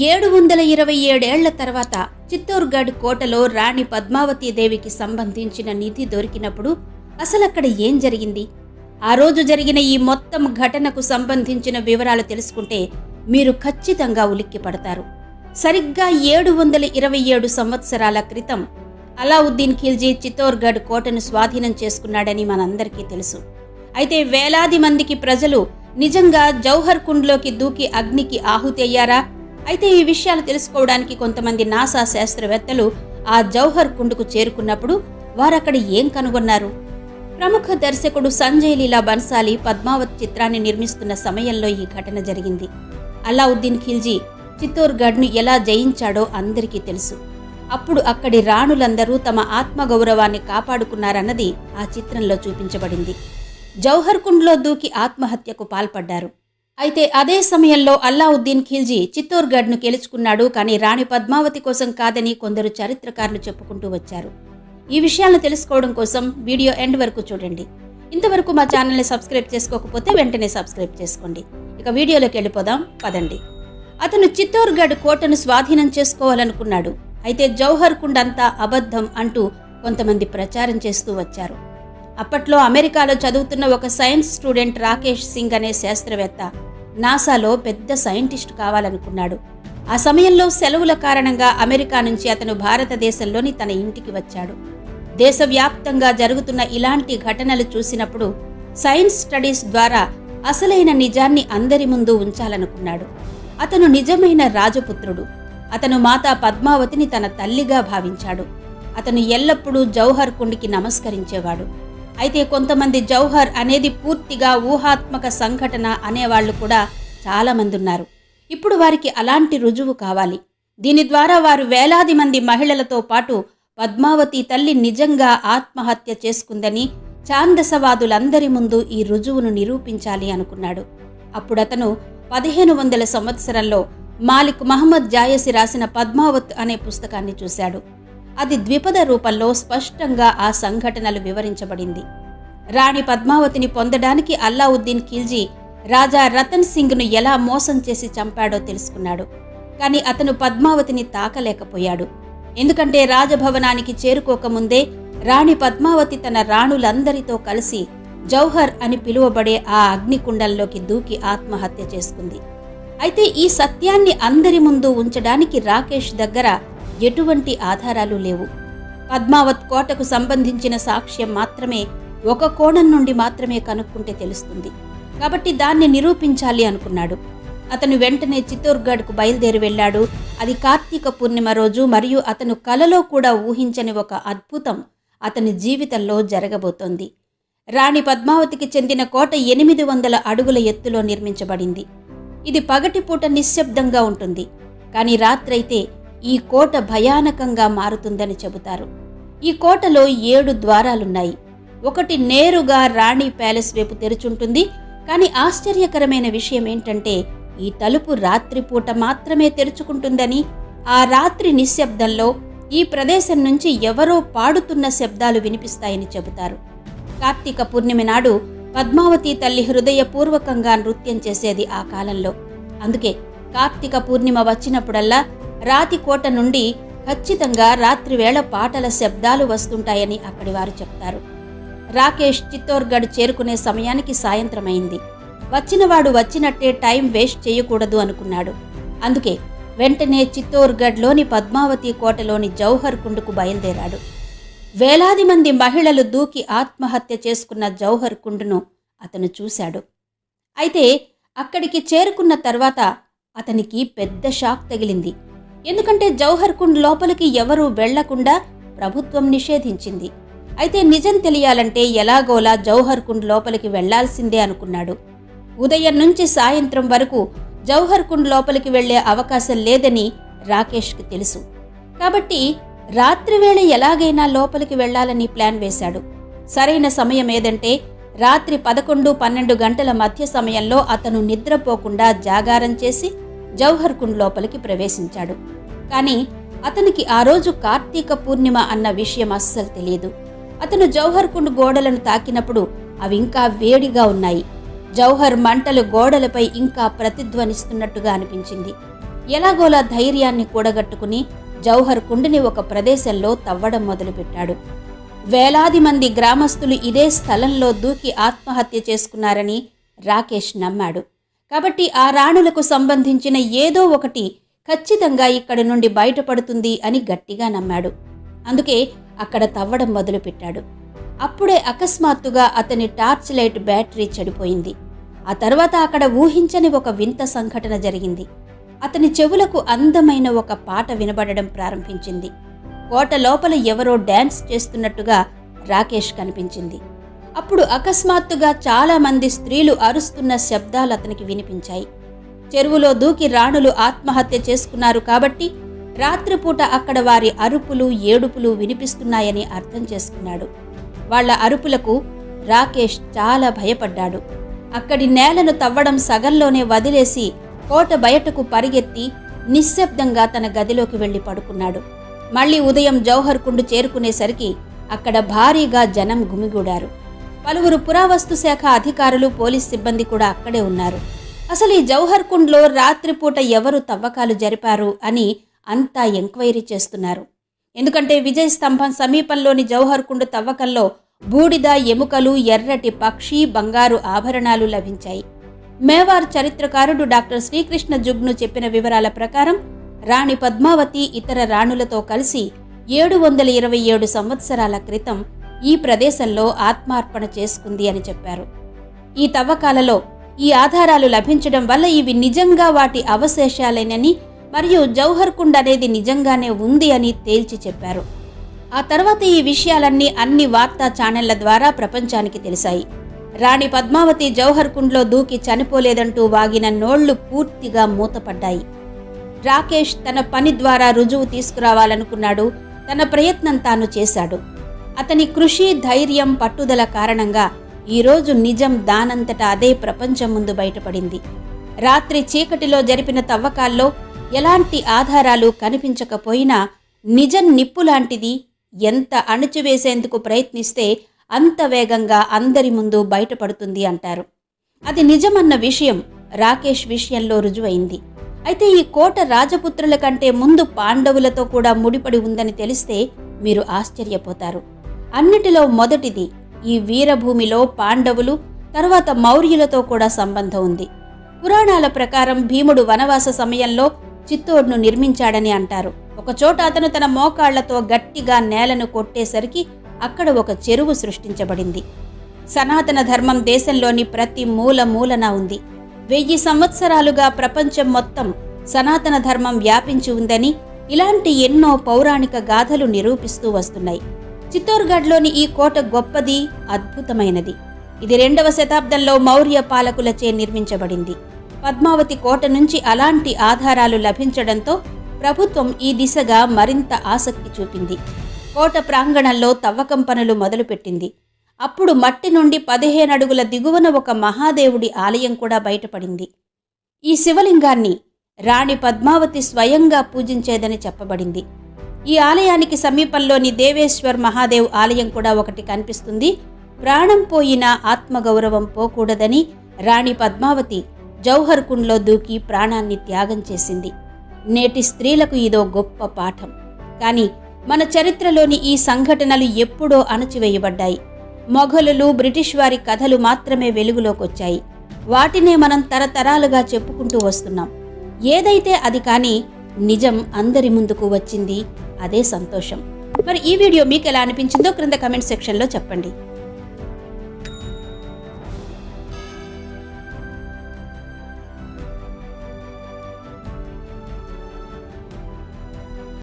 ఏడు వందల ఇరవై ఏడేళ్ళ తర్వాత చిత్తూర్గఢ్ కోటలో రాణి పద్మావతీదేవికి సంబంధించిన నిధి దొరికినప్పుడు అసలక్కడ ఏం జరిగింది? ఆ రోజు జరిగిన ఈ మొత్తం ఘటనకు సంబంధించిన వివరాలు తెలుసుకుంటే మీరు ఖచ్చితంగా ఉలిక్కిపడతారు. సరిగ్గా ఏడు వందల ఇరవై ఏడు సంవత్సరాల క్రితం అలావుద్దీన్ ఖిల్జీ చిత్తోర్గఢ్ కోటను స్వాధీనం చేసుకున్నాడని మనందరికీ తెలుసు. అయితే వేలాది మందికి ప్రజలు నిజంగా జౌహర్ కుండ్లోకి దూకి అగ్నికి ఆహుతి అయ్యారా అయితే ఈ విషయాలు తెలుసుకోవడానికి కొంతమంది నాసా శాస్త్రవేత్తలు ఆ జౌహర్ కుండ్కు చేరుకున్నప్పుడు వారక్కడ ఏం కనుగొన్నారు? ప్రముఖ దర్శకుడు సంజయ్ లీలా బన్సాలి పద్మావత్ చిత్రాన్ని నిర్మిస్తున్న సమయంలో ఈ ఘటన జరిగింది. అలావుద్దీన్ ఖిల్జీ చిత్తోర్గఢ్ను ఎలా జయించాడో అందరికీ తెలుసు. అప్పుడు అక్కడి రాణులందరూ తమ ఆత్మగౌరవాన్ని కాపాడుకున్నారన్నది ఆ చిత్రంలో చూపించబడింది. జౌహర్ కుండ్లో దూకి ఆత్మహత్యకు పాల్పడ్డారు. అయితే అదే సమయంలో అల్లావుద్దీన్ ఖిల్జీ చిత్తూర్గఢ్ను గెలుచుకున్నాడు కానీ రాణి పద్మావతి కోసం కాదని కొందరు చరిత్రకారులు చెప్పుకుంటూ వచ్చారు. ఈ విషయాలను తెలుసుకోవడం కోసం వీడియో ఎండ్ వరకు చూడండి. ఇంతవరకు మా ఛానల్ని సబ్స్క్రైబ్ చేసుకోకపోతే వెంటనే సబ్స్క్రైబ్ చేసుకోండి. ఇక వీడియోలోకి వెళ్ళిపోదాం. పదండి. అతను చిత్తూర్గఢ్ కోటను స్వాధీనం చేసుకోవాలనుకున్నాడు. అయితే జౌహర్ కుండ్ అంతా అబద్ధం అంటూ కొంతమంది ప్రచారం చేస్తూ వచ్చారు. అప్పట్లో అమెరికాలో చదువుతున్న ఒక సైన్స్ స్టూడెంట్ రాకేష్ సింగ్ అనే శాస్త్రవేత్త నాసాలో పెద్ద సైంటిస్ట్ కావాలనుకున్నాడు. ఆ సమయంలో సెలవుల కారణంగా అమెరికా నుంచి అతను భారతదేశంలోని తన ఇంటికి వచ్చాడు. దేశవ్యాప్తంగా జరుగుతున్న ఇలాంటి ఘటనలు చూసినప్పుడు సైన్స్ స్టడీస్ ద్వారా అసలైన నిజాన్ని అందరి ముందు ఉంచాలనుకున్నాడు. అతను నిజమైన రాజపుత్రుడు. అతను మాతా పద్మావతిని తన తల్లిగా భావించాడు. అతను ఎల్లప్పుడూ జౌహర్ కుండికి నమస్కరించేవాడు. అయితే కొంతమంది జౌహర్ అనేది పూర్తిగా ఊహాత్మక సంఘటన అనేవాళ్ళు కూడా చాలామంది ఉన్నారు ఇప్పుడు వారికి అలాంటి రుజువు కావాలి. దీని ద్వారా వారు వేలాది మంది మహిళలతో పాటు పద్మావతి తల్లి నిజంగా ఆత్మహత్య చేసుకుందని ఛాందసవాదులందరి ముందు ఈ రుజువును నిరూపించాలి అనుకున్నాడు. అప్పుడతను పదిహేను వందల సంవత్సరంలో మాలిక్ మహమ్మద్ జాయసి రాసిన పద్మావత్ అనే పుస్తకాన్ని చూశాడు. అది ద్విపద రూపంలో స్పష్టంగా ఆ సంఘటనలు వివరించబడింది. రాణి పద్మావతిని పొందడానికి అల్లావుద్దీన్ ఖిల్జీ రాజా రతన్ సింగ్ను ఎలా మోసం చేసి చంపాడో తెలుసుకున్నాడు. కానీ అతను పద్మావతిని తాకలేకపోయాడు. ఎందుకంటే రాజభవనానికి చేరుకోకముందే రాణి పద్మావతి తన రాణులందరితో కలిసి జౌహర్ అని పిలువబడే ఆ అగ్నికుండంలోకి దూకి ఆత్మహత్య చేసుకుంది. అయితే ఈ సత్యాన్ని అందరి ముందు ఉంచడానికి రాకేష్ దగ్గర ఎటువంటి ఆధారాలు లేవు. పద్మావత్ కోటకు సంబంధించిన సాక్ష్యం మాత్రమే ఒక కోణం నుండి మాత్రమే కనుక్కుంటే తెలుస్తుంది. కాబట్టి దాన్ని నిరూపించాలి అనుకున్నాడు. అతను వెంటనే చిత్తూర్గఢ్కు బయలుదేరి వెళ్ళాడు. అది కార్తీక పూర్ణిమ రోజు మరియు అతను కలలో కూడా ఊహించని ఒక అద్భుతం అతని జీవితంలో జరగబోతోంది. రాణి పద్మావతికి చెందిన కోట ఎనిమిది వందల అడుగుల ఎత్తులో నిర్మించబడింది. ఇది పగటిపూట నిశ్శబ్దంగా ఉంటుంది. కానీ రాత్రైతే ఈ కోట భయానకంగా మారుతుందని చెబుతారు. ఈ కోటలో ఏడు ద్వారాలున్నాయి. ఒకటి నేరుగా రాణి ప్యాలెస్ వైపు తెరుచుంటుంది. కానీ ఆశ్చర్యకరమైన విషయం ఏంటంటే ఈ తలుపు రాత్రిపూట మాత్రమే తెరుచుకుంటుందని ఆ రాత్రి నిశ్శబ్దంలో ఈ ప్రదేశం నుంచి ఎవరో పాడుతున్న శబ్దాలు వినిపిస్తాయని చెబుతారు. కార్తీక పూర్ణిమ నాడు పద్మావతి తల్లి హృదయపూర్వకంగా నృత్యం చేసేది ఆ కాలంలో. అందుకే కార్తీక పూర్ణిమ వచ్చినప్పుడల్లా రాతి కోట నుండి ఖచ్చితంగా రాత్రివేళ పాటల శబ్దాలు వస్తుంటాయని అక్కడి వారు చెప్తారు. రాకేష్ చిత్తోర్గఢ్ చేరుకునే సమయానికి సాయంత్రమైంది. వచ్చినవాడు వచ్చినట్టే టైం వేస్ట్ చేయకూడదు అనుకున్నాడు. అందుకే వెంటనే చిత్తోర్గఢ్లోని పద్మావతి కోటలోని జౌహర్ కుండుకు బయలుదేరాడు. వేలాది మంది మహిళలు దూకి ఆత్మహత్య చేసుకున్న జౌహర్ కుండును అతను చూశాడు. అయితే అక్కడికి చేరుకున్న తర్వాత అతనికి పెద్ద షాక్ తగిలింది. ఎందుకంటే జౌహర్ కుండ్ లోపలికి ఎవరూ వెళ్ళకుండా ప్రభుత్వం నిషేధించింది. అయితే నిజం తెలియాలంటే ఎలాగోలా జౌహర్ కుండ్ లోపలికి వెళ్ళాల్సిందే అనుకున్నాడు. ఉదయం నుంచి సాయంత్రం వరకు జౌహర్ కుండ్ లోపలికి వెళ్ళే అవకాశం లేదని రాకేష్కి తెలుసు. కాబట్టి రాత్రివేళ ఎలాగైనా లోపలికి వెళ్ళాలని ప్లాన్ వేశాడు. సరైన సమయం ఏదంటే రాత్రి పదకొండు పన్నెండు గంటల మధ్య సమయంలో అతను నిద్రపోకుండా జాగారం చేసి జౌహర్ కుండ్ లోపలికి ప్రవేశించాడు. కానీ అతనికి ఆ రోజు కార్తీక పూర్ణిమ అన్న విషయం అస్సలు తెలియదు. అతను జౌహర్ కుండ్ గోడలను తాకినప్పుడు అవి ఇంకా వేడిగా ఉన్నాయి. జౌహర్ మంటలు గోడలపై ఇంకా ప్రతిధ్వనిస్తున్నట్టుగా అనిపించింది. ఎలాగోలా ధైర్యాన్ని కూడగట్టుకుని జౌహర్ కుండ్ని ఒక ప్రదేశంలో తవ్వడం మొదలుపెట్టాడు. వేలాది మంది గ్రామస్తులు ఇదే స్థలంలో దూకి ఆత్మహత్య చేసుకున్నారని రాకేష్ నమ్మాడు. కాబట్టి ఆ రాణులకు సంబంధించిన ఏదో ఒకటి ఖచ్చితంగా ఇక్కడి నుండి బయటపడుతుంది అని గట్టిగా నమ్మాడు. అందుకే అక్కడ తవ్వడం మొదలుపెట్టాడు. అప్పుడే అకస్మాత్తుగా అతని టార్చ్ లైట్ బ్యాటరీ చెడిపోయింది. ఆ తర్వాత అక్కడ ఊహించని ఒక వింత సంఘటన జరిగింది. అతని చెవులకు అందమైన ఒక పాట వినబడడం ప్రారంభించింది. కోట లోపల ఎవరో డ్యాన్స్ చేస్తున్నట్టుగా రాకేష్ కనిపించింది. అప్పుడు అకస్మాత్తుగా చాలామంది స్త్రీలు అరుస్తున్న శబ్దాలు అతనికి వినిపించాయి. చెరువులో దూకి రాణులు ఆత్మహత్య చేసుకున్నారు కాబట్టి రాత్రిపూట అక్కడ వారి అరుపులు ఏడుపులు వినిపిస్తున్నాయని అర్థం చేసుకున్నాడు. వాళ్ళ అరుపులకు రాకేష్ చాలా భయపడ్డాడు. అక్కడి నేలను తవ్వడం సగంలోనే వదిలేసి కోట బయటకు పరిగెత్తి నిశ్శబ్దంగా తన గదిలోకి వెళ్ళి పడుకున్నాడు. మళ్ళీ ఉదయం జౌహర్ కుండు చేరుకునేసరికి అక్కడ భారీగా జనం గుమిగూడారు. పలువురు పురావస్తు శాఖ అధికారులు పోలీస్ సిబ్బంది కూడా అక్కడే ఉన్నారు. అసలు ఈ జౌహర్ కుండ్లో రాత్రిపూట ఎవరు తవ్వకాలు జరిపారు అని అంతా ఎంక్వైరీ చేస్తున్నారు. ఎందుకంటే విజయ్ స్తంభం సమీపంలోని జౌహర్ కుండ్ తవ్వకంలో బూడిద ఎముకలు ఎర్రటి పక్షి బంగారు ఆభరణాలు లభించాయి. మేవార్ చరిత్రకారుడు డాక్టర్ శ్రీకృష్ణ జుగ్ను చెప్పిన వివరాల ప్రకారం రాణి పద్మావతి ఇతర రాణులతో కలిసి ఏడు వందల ఇరవై ఏడు సంవత్సరాల క్రితం ఈ ప్రదేశంలో ఆత్మార్పణ చేసుకుంది అని చెప్పారు. ఈ తవ్వకాలలో ఈ ఆధారాలు లభించడం వల్ల ఇవి నిజంగా వాటి అవశేషాలేనని మరియు జౌహర్ కుండ్ అనేది నిజంగానే ఉంది అని తేల్చి చెప్పారు. ఆ తర్వాత ఈ విషయాలన్నీ అన్ని వార్తా ఛానళ్ళ ద్వారా ప్రపంచానికి తెలిసాయి రాణి పద్మావతి జౌహర్ కుండ్లో దూకి చనిపోలేదంటూ వాగిన నోళ్ళు పూర్తిగా మూతపడ్డాయి. రాకేష్ తన పని ద్వారా రుజువు తీసుకురావాలనుకున్నాడు. తన ప్రయత్నం తాను చేశాడు. అతని కృషి ధైర్యం పట్టుదల కారణంగా ఈరోజు నిజం దానంతట అదే ప్రపంచం ముందు బయటపడింది. రాత్రి చీకటిలో జరిపిన తవ్వకాల్లో ఎలాంటి ఆధారాలు కనిపించకపోయినా నిజం నిప్పు లాంటిది ఎంత అణచివేసేందుకు ప్రయత్నిస్తే అంత వేగంగా అందరి ముందు బయటపడుతుంది అంటారు. అది నిజమన్న విషయం రాకేష్ విషయంలో రుజువైంది. అయితే ఈ కోట రాజపుత్రుల కంటే ముందు పాండవులతో కూడా ముడిపడి ఉందని తెలిస్తే మీరు ఆశ్చర్యపోతారు. అన్నిటిలో మొదటిది ఈ వీరభూమిలో పాండవులు తర్వాత మౌర్యులతో కూడా సంబంధం ఉంది. పురాణాల ప్రకారం భీముడు వనవాస సమయంలో చిత్తోడ్ను నిర్మించాడని అంటారు. ఒకచోట అతను తన మోకాళ్ళతో గట్టిగా నేలను కొట్టేసరికి అక్కడ ఒక చెరువు సృష్టించబడింది. సనాతన ధర్మం దేశంలోని ప్రతి మూల మూలన ఉంది. వెయ్యి సంవత్సరాలుగా ప్రపంచం మొత్తం సనాతన ధర్మం వ్యాపించి ఉందని ఇలాంటి ఎన్నో పౌరాణిక గాథలు నిరూపిస్తూ వస్తున్నాయి. చిత్తోర్గఢ్లోని ఈ కోట గొప్పది అద్భుతమైనది. ఇది రెండవ శతాబ్దంలో మౌర్య పాలకులచే నిర్మించబడింది. పద్మావతి కోట నుంచి అలాంటి ఆధారాలు లభించడంతో ప్రభుత్వం ఈ దిశగా మరింత ఆసక్తి చూపింది. కోట ప్రాంగణంలో తవ్వకం పనులు మొదలుపెట్టింది. అప్పుడు మట్టి నుండి పదిహేను అడుగుల దిగువన ఒక మహాదేవుడి ఆలయం కూడా బయటపడింది. ఈ శివలింగాన్ని రాణి పద్మావతి స్వయంగా పూజించేదని చెప్పబడింది. ఈ ఆలయానికి సమీపంలోని దేవేశ్వర్ మహాదేవ్ ఆలయం కూడా ఒకటి కనిపిస్తుంది. ప్రాణం పోయిన ఆత్మగౌరవం పోకూడదని రాణి పద్మావతి జౌహర్ కుండ్లో దూకి ప్రాణాన్ని త్యాగం చేసింది. నేటి స్త్రీలకు ఇదో గొప్ప పాఠం. కానీ మన చరిత్రలోని ఈ సంఘటనలు ఎప్పుడో అణచివేయబడ్డాయి. మొఘలులు బ్రిటిష్ వారి కథలు మాత్రమే వెలుగులోకొచ్చాయి. వాటినే మనం తరతరాలుగా చెప్పుకుంటూ వస్తున్నాం. ఏదైతే అది కానీ నిజం అందరి ముందుకు వచ్చింది. అదే సంతోషం. మరి ఈ వీడియో మీకు ఎలా అనిపించిందో క్రింద కమెంట్ సెక్షన్లో చెప్పండి.